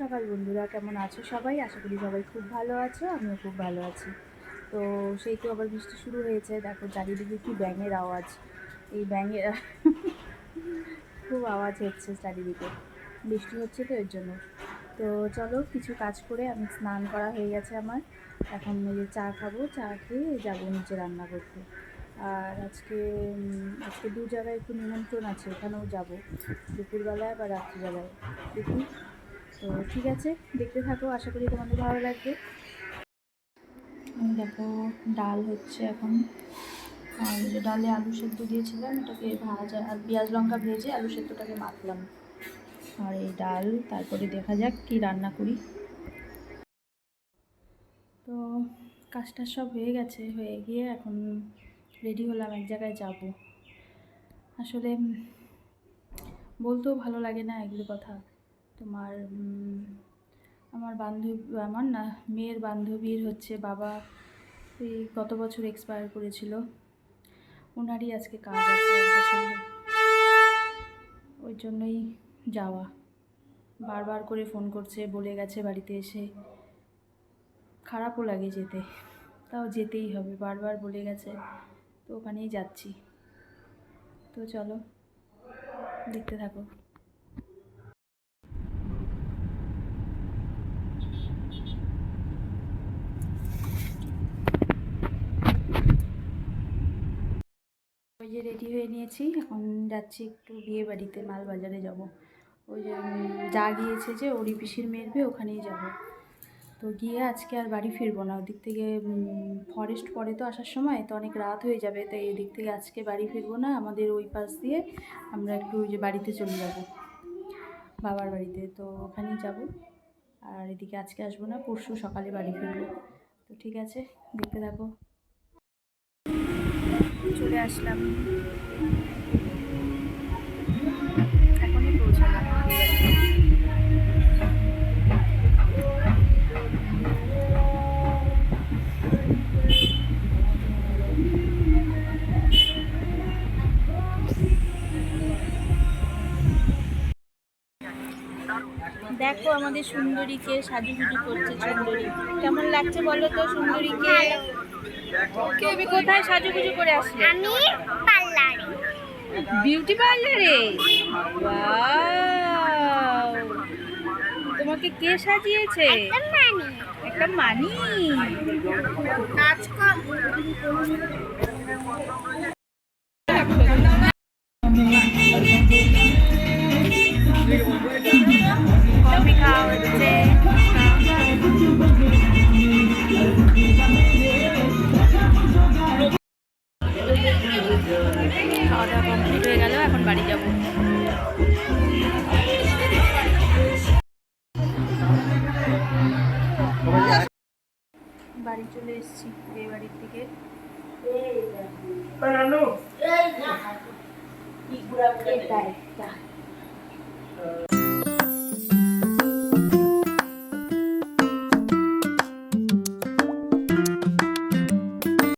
সকাল বন্ধুরা, কেমন আছো সবাই? আশা করি সবাই খুব ভালো আছো, আমিও খুব ভালো আছি। তো সেই তো আবার বৃষ্টি শুরু হয়েছে, দেখো চারিদিকে কি ব্যাঙের আওয়াজ। এই ব্যাঙের খুব আওয়াজ হচ্ছে চারিদিকে। বৃষ্টি হচ্ছে তো এর জন্য। তো চলো কিছু কাজ করে আমি স্নান করা হয়ে গেছে আমার। এখন যে চা খাব, চা খেয়ে যাব নিচে রান্না করতে। আর আজকে আজকে দু জায়গায় একটু নিমন্ত্রণ আছে, ওখানেও যাব। দুপুরবেলায় বা রাত্রিবেলায়। দেখি। তো ঠিক আছে, দেখতে থাকো, আশা করি তোমাদের ভালো লাগবে। দেখো, ডাল হচ্ছে এখন। আর ডালে আলু সেদ্ধ দিয়েছিলাম, এটাকে ভাজা, আর পেঁয়াজ লঙ্কা ভেজে আলু সেদ্ধটাকে মাখলাম। আর এই ডাল, তারপরে দেখা যাক কি রান্না করি। তো কাজটা সব হয়ে গেছে, হয়ে গিয়ে এখন রেডি হলাম, এক জায়গায় যাব। আসলে বলতেও ভালো লাগে না এগুলো কথা। তোমার আমার বান্ধবী, আমার না, মেয়ের বান্ধবীর হচ্ছে বাবা এই গত বছর এক্সপায়ার করেছিল। ওনারই আজকে কাজ আছে ওই জন্যই যাওয়া। বারবার করে ফোন করছে, বলে গেছে বাড়িতে এসে। খারাপও লাগে যেতে। তাও যেতেই হবে, বারবার বলে গেছে। তো ওখানেই যাচ্ছি। তো চলো, দেখতে থাকো। ওই যে রেডি হয়ে নিয়েছি, এখন যাচ্ছি একটু বিয়ে বাড়িতে, মালবাজারে যাব। ওই যে যা গিয়েছে যে ওরি পিসির মেরবে ওখানেই যাব। তো গিয়ে আজকে আর বাড়ি ফিরবো না। ওদিক থেকে ফরেস্ট পরে তো আসার সময়, তো অনেক রাত হয়ে যাবে, তাই এদিক থেকে আজকে বাড়ি ফিরবো না। আমাদের ওই পাশ দিয়ে আমরা একটু ওই যে বাড়িতে চলে যাব, বাবার বাড়িতে। তো ওখানেই যাব। আর এদিকে আজকে আসব না, পরশু সকালে বাড়ি ফিরবো। তো ঠিক আছে, দেখতে থাকো। চলে আসলাম। দেখো আমাদের সুন্দরীকে সাজুগুজু করছে সুন্দরী। কেমন লাগছে বলো তো সুন্দরীকে? তুমি কোথায় সাজুগুজু করে আসলে? আমি পার্লারে। বিউটি পার্লারে? ওয়াও। তোমাকে কে সাজিয়েছে? মানি। একটা মানি। খাওয়া দাওয়া কমপ্লিট হয়ে গেল এখন বাড়ি যাব। বাড়ি চলে এসেছি বিয়ে বাড়ির থেকে এটা